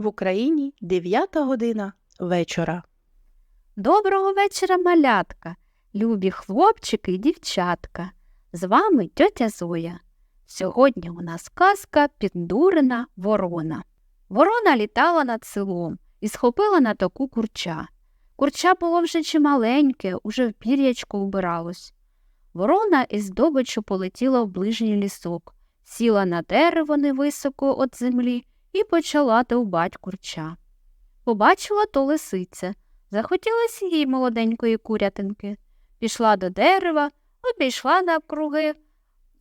В Україні 9 година вечора. Доброго вечора, малятка, любі хлопчики і дівчатка. З вами тьотя Зоя. Сьогодні у нас казка піддурена ворона. Ворона літала над селом і схопила на таку курча. Курча було вже чималеньке, уже в пір'ячко убиралось. Ворона із здобиччю полетіла в ближній лісок, сіла на дерево невисоко від землі і почала довбать курча. Побачила то лисиця. Захотілося їй молоденької курятинки. Пішла до дерева, обійшла навкруги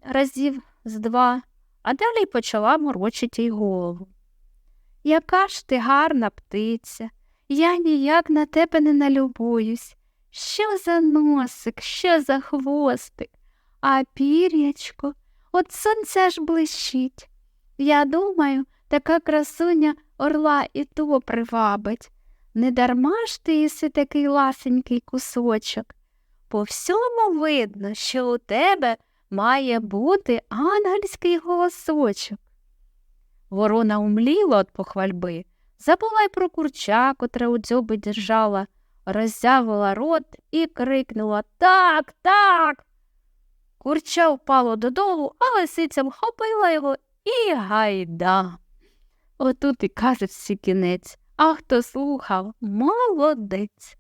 разів з два, а далі й почала морочити їй голову. Яка ж ти гарна птиця, я ніяк на тебе не налюбуюсь. Що за носик, що за хвостик, а пір'ячко, от сонця ж блищить. Я думаю, така красуня орла і то привабить. Не дарма ж ти єси такий ласенький кусочок. По всьому видно, що у тебе має бути ангельський голосочок. Ворона умліла від похвальби, забула й про курча, котре у дзьоби держала, роззявила рот і крикнула Так, так. Курча впало додолу, а лисиця вхопила його і гайда. Отут і всі кінець. А хто слухав, молодець.